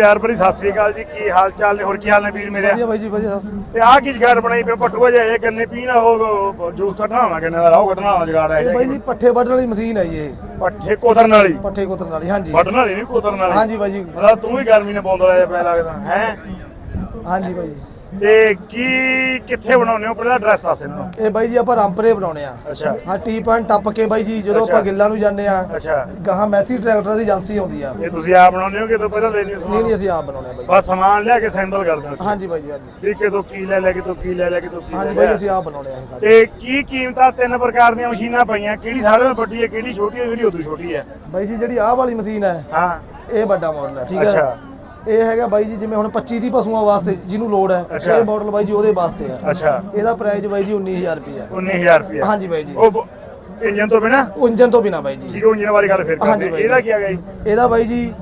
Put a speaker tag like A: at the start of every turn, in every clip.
A: ਪਿਆਰ ਭਰੀ ਸਤਿ ਸ੍ਰੀ ਅਕਾਲ ਜੀ ਕੀ ਹਾਲ ਚਾਲ ਨੇ? ਹੋਰ ਕੀ ਹਾਲ ਨੇ ਵੀਰ ਮੇਰੇ?
B: ਵਧੀਆ ਬਾਈ ਜੀ ਵਧੀਆ
A: ਤੇ ਆਹ ਕੀ ਜਗਾੜ ਬਣਾਈ ਪਈ ਪਟੂਆ ਜਿਹਾ ਇਹ ਗੰਨੇ ਪੀਣਾ ਉਹ ਜੂਸ ਕੱਢਣਾ ਹੋਣਾ ਗੰਨੇ ਦਾ ਰਾਹ ਕੱਢਣਾ ਹੋਣਾ ਜਗਾੜ ਹੈ
B: ਇਹ ਬਾਈ ਜੀ ਪੱਠੇ ਵੱਢਣ ਵਾਲੀ ਮਸ਼ੀਨ ਹੈ ਇਹ।
A: ਪੱਠੇ ਕੋਤਰਨ ਵਾਲੀ?
B: ਪੱਠੇ ਕੁਤਰਨ ਵਾਲੀ ਹਾਂਜੀ।
A: ਵੱਢਣ ਵਾਲੀ ਨਹੀਂ ਕੋਤਰਨ ਵਾਲੀ?
B: ਹਾਂਜੀ ਬਾਈ ਜੀ।
A: ਤੂੰ ਵੀ ਗਰਮੀ ਨੇ ਬੌਂਦਲਾ ਜਿਹਾ ਪੈ ਲੱਗਦਾ ਹੈ?
B: ਹਾਂਜੀ ਬਾਈ ਜੀ।
A: ਤੇ ਕੀ ਕਿੱਥੇ ਬਣਾਉਂਦੇ ਹੋ? ਪਹਿਲਾਂ ਐਡਰੈਸ ਦੱਸ ਇਹਨਾਂ ਨੂੰ।
B: ਇਹ ਬਾਈ ਜੀ ਆਪਾਂ ਰਾਮਪਰੇ ਬਣਾਉਣੇ ਆ
A: ਅੱਛਾ।
B: ਹਾਂ ਟੀ ਪੁਆਇੰਟ ਟੱਪ ਕੇ ਬਾਈ ਜੀ ਜਦੋਂ
A: ਅੱਛਾ।
B: ਆਪਾਂ ਗਿੱਲਾਂ ਨੂੰ ਜਾਂਦੇ ਆ
A: ਅੱਛਾ।
B: ਗਾਹਾਂ ਮੈਸੀ ਟਰੈਕਟਰ ਦੀ ਏਜੰਸੀ ਆਉਂਦੀ ਆ।
A: ਇਹ ਤੁਸੀਂ ਆਪ ਬਣਾਉਂਦੇ ਹੋ ਕਿ ਤੋਂ ਪਹਿਲਾਂ ਲੈਣੀ
B: ਨਹੀਂ ਨਹੀਂ ਅਸੀਂ ਆਪ ਬਣਾਉਣੇ ਆ ਬਾਈ
A: ਬਸ ਸਮਾਨ ਲਿਆ ਕੇ ਸੈਂਪਲ ਕਰਦੇ ਹੋ?
B: ਹਾਂਜੀ ਬਾਈ ਜੀ ਹਾਂਜੀ।
A: ਵੀ ਕਿਤੋਂ ਕੀ ਲੈ ਲੈ ਕਿਤੋਂ ਕੀ ਲੈ ਲੈ ਕਿਤੋਂ ਕੀ
B: ਹਾਂਜੀ ਬਾਈ
A: ਲਿਆ।
B: ਅਸੀਂ ਆਪ ਬਣਾਉਣੇ ਆ ਇਹ ਸਾਰੇ।
A: ਤੇ ਕੀ ਕੀਮਤਾਂ ਤਿੰਨ ਪ੍ਰਕਾਰ ਦੀਆਂ ਮਸ਼ੀਨਾਂ ਪਈਆਂ? ਕਿਹੜੀ ਸਾਰਿਆਂ ਨਾਲੋਂ ਵੱਡੀ ਹੈ ਕਿਹੜੀ ਛੋਟੀ ਹੈ ਕਿਹੜੀ ਉਦੋਂ ਛੋਟੀ ਹੈ?
B: ਬਾਈ ਜੀ ਜਿਹੜੀ ਆਹ ਵਾਲੀ ਮਸ਼ੀਨ ਹੈ
A: ਹਾਂ।
B: ਇਹ ਵੱਡਾ ਮਾਡਲ ਹੈ ਠੀਕ
A: ਅੱਛਾ।
B: ਇਹ ਹੈਗਾ ਬਾਈ ਜੀ ਜਿਵੇਂ ਹੁਣ 25 ਦੀ ਪਸ਼ੂਆਂ ਵਾਸਤੇ ਜਿਹਨੂੰ ਲੋੜ ਹੈ
A: ਅੱਛਾ।
B: ਇਹ ਮਾਡਲ ਬਾਈ ਜੀ ਉਹਦੇ ਵਾਸਤੇ ਆ
A: ਅੱਛਾ।
B: ਇਹਦਾ ਪ੍ਰਾਈਸ ਬਾਈ ਜੀ 19000 ਰੁਪਏ
A: 19000 ਰੁਪਏ
B: ਹਾਂਜੀ ਬਾਈ ਜੀ।
A: ਉਹ ਇੰਜਨ ਤੋਂ ਬਿਨਾ?
B: ਉਹ ਇੰਜਨ ਤੋਂ ਬਿਨਾ ਬਾਈ ਜੀ।
A: ਜੀਰੋ ਇੰਜਨ ਵਾਲੀ ਗੱਲ ਫਿਰ
B: ਹਾਂਜੀ
A: ਕਰਦੇ
B: ਬਾਈ।
A: ਇਹਦਾ ਕੀ ਹੈਗਾ ਜੀ?
B: ਇਹਦਾ ਬਾਈ ਜੀ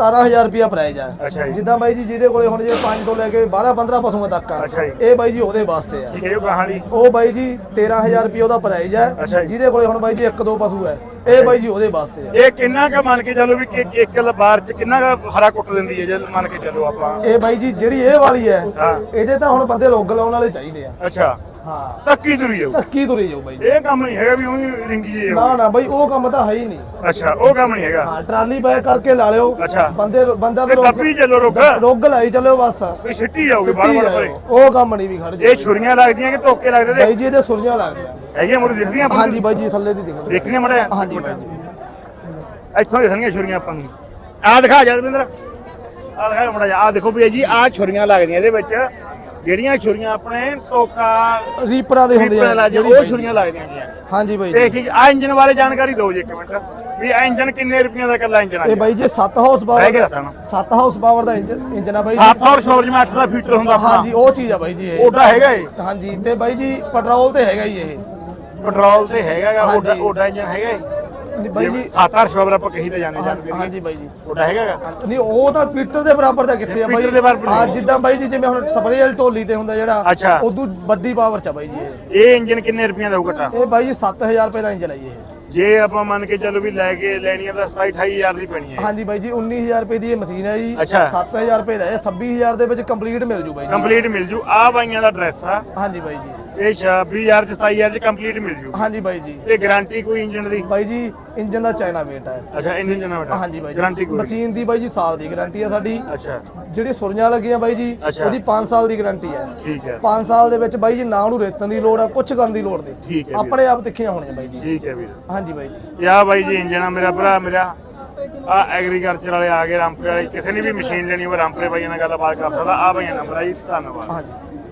B: 17000 ਰੁਪਿਆ ਪ੍ਰਾਈਸ
A: ਅੱਛਾ
B: ਹੈ
A: ਜੀ।
B: ਜਿੱਦਾਂ ਬਾਈ ਜੀ ਜਿਹਦੇ ਕੋਲੇ ਹੁਣ ਜੇ 5 ਤੋਂ ਲੈ ਕੇ 12 15 ਪਸ਼ੂਆਂ ਤੱਕ ਆ।
A: ਅੱਛਾ ਜੀ।
B: ਇਹ ਬਾਈ ਜੀ ਉਹਦੇ ਵਾਸਤੇ ਆ।
A: ਉਹ ਕਹਾਣੀ।
B: ਉਹ ਬਾਈ ਜੀ 13000 ਰੁਪਿਆ ਉਹਦਾ ਪ੍ਰਾਈਸ
A: ਅੱਛਾ
B: ਹੈ
A: ਜੀ।
B: ਜਿਹਦੇ ਕੋਲੇ ਹੁਣ ਬਾਈ ਜੀ ਇੱਕ ਦੋ ਪਸ਼ੂ ਹੈ ਇਹ ਬਾਈ ਜੀ ਉਹਦੇ ਵਾਸਤੇ ਆ।
A: ਇਹ ਕਿੰਨਾ ਕ ਮੰਨ ਕੇ ਚੱਲੋ ਵੀ ਕਿ ਇੱਕ ਲਬਾਰ ਚ ਕਿੰਨਾ ਕ ਹਰਾ ਕੁੱਟ ਦਿੰਦੀ ਹੈ ਜੇ ਮੰਨ ਕੇ ਚੱਲੋ ਆਪਾਂ?
B: ਇਹ ਬਾਈ ਜੀ ਜਿਹੜੀ ਇਹ ਵਾਲੀ ਹੈ
A: ਹਾਂ।
B: ਇਹਦੇ ਤਾਂ ਹੁਣ ਬੰਦੇ ਰੋਗ ਲਾਉਣ ਵਾਲੇ ਚਾਹੀਦੇ ਆ।
A: ਅੱਛਾ।
B: ਹਾਂ।
A: ਤੱਕੀ ਤੁਰੀ ਜਾਊ।
B: ਧੱਕੀ ਤੁਰੇ ਜਾਓ ਬਾਈ ਜੀ।
A: ਇਹ ਕੰਮ ਨਹੀਂ ਹੈਗਾ ਵੀ ਉਹੀ ਰਿੰਗੀ ਜੇ
B: ਨਾ ਨਾ ਬਾਈ ਉਹ ਕੰਮ ਤਾਂ ਹੈ ਹੀ ਨਹੀਂ।
A: ਅੱਛਾ ਉਹ ਕੰਮ ਨਹੀਂ ਹੈਗਾ।
B: ਹਾਂ ਟਰਾਲੀ ਪੈਕ ਕਰਕੇ ਲਾ ਲਿਓ।
A: ਅੱਛਾ।
B: ਬੰਦੇ ਬੰਦਾ
A: ਤੇ
B: ਤਾਂ
A: ਦੱਬੀ ਚੱਲੋ ਰੁਕ
B: ਰੋਗ ਲਾਈ ਚੱਲਿਓ ਬਸ।
A: ਵੀ ਸਿੱਟੀ ਜਾਊਗੀ ਬਾਰ ਬਾਰ ਪਰੇ
B: ਉਹ ਕੰਮ ਨਹੀਂ ਵੀ ਖੜ
A: ਇਹ ਛੁਰੀਆਂ ਲੱਗਦੀਆਂ ਕਿ ਟੋਕੇ ਲੱਗਦੇ ਨੇ?
B: ਬਾਈ ਜੀ ਇਹਦੇ ਸੁਰਜੀਆਂ ਲੱਗਦੀਆਂ।
A: ਹੈਗੀਆਂ ਮੁਰ ਦਿਸਦੀਆਂ ਆਪਾਂ ਨੂੰ?
B: ਹਾਂਜੀ ਬਾਈ ਜੀ ਥੱਲੇ ਦੀ ਦਿਖੋ।
A: ਦੇਖਣੀਆਂ ਮੜਿਆ
B: ਹਾਂਜੀ ਬਾਈ ਜੀ।
A: ਇੱਥੋਂ ਦਿਖਣਗੀਆਂ ਛੁਰੀਆਂ ਆਪਾਂ ਨੂੰ। ਆ ਦਿਖਾ ਜਗਵਿੰਦਰ ਆ ਦਿਖਾ ਮੜਾ ਆ ਦੇਖੋ ਵੀ ਇਹ ਜੀ ਆ ਛੁਰੀਆਂ ਲੱਗਦੀਆਂ ਇਹਦੇ ਵਿੱਚ। ਜਿਹੜੀਆਂ ਛੁਰੀਆਂ ਆਪਣੇ ਟੋਕਾ
B: ਰੀਪਰਾਂ ਦੇ ਹੁੰਦੇ ਆ ਜਿਹੜੀ
A: ਉਹ ਛੁਰੀਆਂ ਲੱਗਦੀਆਂ ਗੀਆਂ
B: ਹਾਂਜੀ ਬਾਈ ਜੀ।
A: ਦੇਖੀ ਆ ਇੰਜਨ ਬਾਰੇ ਜਾਣਕਾਰੀ ਦਿਓ ਜੀ ਇੱਕ ਮਿੰਟ। ਵੀ ਆ ਇੰਜਨ ਕਿੰਨੇ ਰੁਪਈਆਂ ਦਾ ਇਕੱਲਾ ਇੰਜਨ ਆ
B: ਇਹ ਬਾਈ ਜੀ 7 ਹਾਊਸ ਪਾਵਰ ਦਾ
A: ਸਾਨੂੰ।
B: 7 ਹਾਊਸ ਪਾਵਰ ਦਾ ਇੰਜਨ ਇੰਜਨ ਆ ਬਾਈ ਜੀ।
A: 7 ਔਰ ਸ਼ੋਰ ਜਿਵੇਂ 8 ਦਾ ਫੀਟਰ ਹੁੰਦਾ ਆਪਣਾ।
B: ਹਾਂਜੀ ਉਹ ਚੀਜ਼ ਆ ਬਾਈ ਜੀ ਇਹ।
A: ਉਹਦਾ ਹੈਗਾ ਇਹ?
B: ਹਾਂਜੀ ਤੇ ਬਾਈ ਜੀ ਪੈਟਰੋਲ ਤੇ ਹੈਗਾ ਹੀ ਇਹ।
A: ਪੈਟਰੋਲ ਤੇ ਹੈਗਾਗਾ ਉਹਦਾ। ਉਹਦਾ ਇੰਜਨ ਹੈਗਾ
B: ਬਾਈ ਜੀ
A: 7 8 ਸ਼ੋਰ ਆਪਾਂ ਕਹੀ ਤੇ ਜਾਣੇ
B: ਹਾਂ-
A: ਜਾਂਦੇ
B: ਹਾਂਜੀ ਬਾਈ ਜੀ।
A: ਉਹਦਾ ਹੈਗਾਗਾ
B: ਨਹੀਂ ਉਹ ਤਾਂ ਪੀਟਰ ਦੇ ਬਰਾਬਰ ਦਾ ਕਿੱਥੇ ਆ ਬਾਈ?
A: ਪੀਟਰ ਦੇ ਬਰਾਬਰ
B: ਹਾਂ
A: ਨਹੀਂ।
B: ਜਿੱਦਾਂ ਬਾਈ ਜੀ ਜਿਵੇਂ ਹੁਣ ਸਪਰੇਅ ਵਾਲੀ ਢੋਲੀ ਤੇ ਹੁੰਦਾ ਜਿਹੜਾ
A: ਅੱਛਾ।
B: ਉਦੋਂ ਵੱਡੀ ਪਾਵਰ ਚ ਆ ਬਾਈ ਜੀ ਇਹ।
A: ਇਹ ਇੰਜਨ ਕਿੰਨੇ ਰੁਪਈਆਂ ਦਾ ਹੋਊ ਘਟਾ
B: ਇਹ ਬਾਈ ਜੀ 7000 ਰੁਪਏ ਦਾ ਇੰਜਨ ਆ ਜੀ ਇਹ।
A: ਜੇ ਆਪਾਂ ਮੰਨ ਕੇ ਚੱਲੋ ਵੀ ਲੈ ਕੇ ਲੈਣੀ ਆ ਤਾਂ 27 28000 ਦੀ ਪੈਣੀ ਹੈ।
B: ਹਾਂਜੀ ਬਾਈ ਜੀ 19000 ਰੁਪਏ ਦੀ ਇਹ ਮਸ਼ੀਨ ਹੈ ਜੀ।
A: ਅੱਛਾ।
B: 7000 ਰੁਪਏ ਦਾ ਇਹ 26000 ਦੇ ਵਿੱਚ ਕੰਪਲੀਟ ਮਿਲ ਜੂ ਬਾਈ ਜੀ।
A: ਕੰਪਲੀਟ ਮਿਲ ਜੂ। ਆ ਬਾਈਆਂ ਦਾ ਡਰੈਸ ਆ।
B: ਹਾਂਜੀ ਬਾਈ ਜੀ।
A: ਇਹ 26000 ਚ 27000 ਚ ਕੰਪਲੀਟ ਮਿਲ ਜੂ।
B: ਹਾਂਜੀ ਬਾਈ ਜੀ।
A: ਤੇ ਗਾਰੰਟੀ ਕੋਈ ਇੰਜਨ ਦੀ?
B: ਬਾਈ ਜੀ ਇੰਜਨ ਦਾ ਚਾਈਨਾ ਵੇਟ ਹੈ
A: ਅੱਛਾ ਇੰਜਨ ਜਨਾ ਬੇਟਾ
B: ਹਾਂਜੀ ਬਾਈ ਜੀ।
A: ਗਾਰੰਟੀ ਕੋਈ?
B: ਮਸ਼ੀਨ ਦੀ ਬਾਈ ਜੀ ਸਾਲ ਦੀ ਗਾਰੰਟੀ ਹੈ ਸਾਡੀ।
A: ਅੱਛਾ।
B: ਜਿਹੜੀ ਸੁਰਜੀਆਂ ਲੱਗੀਆਂ ਬਾਈ ਜੀ
A: ਅੱਛਾ।
B: ਉਹਦੀ 5 ਸਾਲ ਦੀ ਗਾਰੰਟੀ ਹੈ
A: ਠੀਕ ਹੈ।
B: 5 ਸਾਲ ਦੇ ਵਿੱਚ ਬਾਈ ਜੀ ਨਾ ਉਹਨੂੰ ਰੇਤਨ ਦੀ ਲੋੜ ਹੈ ਕੁਝ ਕਰਨ ਦੀ ਲੋੜ ਨਹੀਂ। ਆਪਣੇ ਆਪ ਤਿੱਖੀਆਂ ਹੋਣੀਆਂ ਬਾਈ ਜੀ।
A: ਠੀਕ ਹੈ ਵੀਰ।
B: ਹਾਂਜੀ ਬਾਈ ਜੀ।
A: ਆ ਬਾਈ ਜੀ ਇੰਜਨ ਆ ਮੇਰਾ ਭਰਾ ਮੇਰਾ। ਆ ਐਗਰੀਕਲਚਰ ਵਾਲੇ ਆ ਗਏ ਰਾਮਪੁਰੇ ਵਾਲੇ। ਕਿਸੇ ਨੇ ਵੀ ਮਸ਼ੀਨ ਲੈਣੀ ਹੋਵੇ ਰਾਮਪੁਰੇ ਬਾਈਆਂ ਨਾਲ ਗੱਲਬਾਤ ਕਰ ਸਕਦਾ। ਆ ਬਾਈਆਂ ਨੰਬਰ ਆ ਜੀ ਧੰਨਵਾਦ।
B: ਹਾਂਜੀ।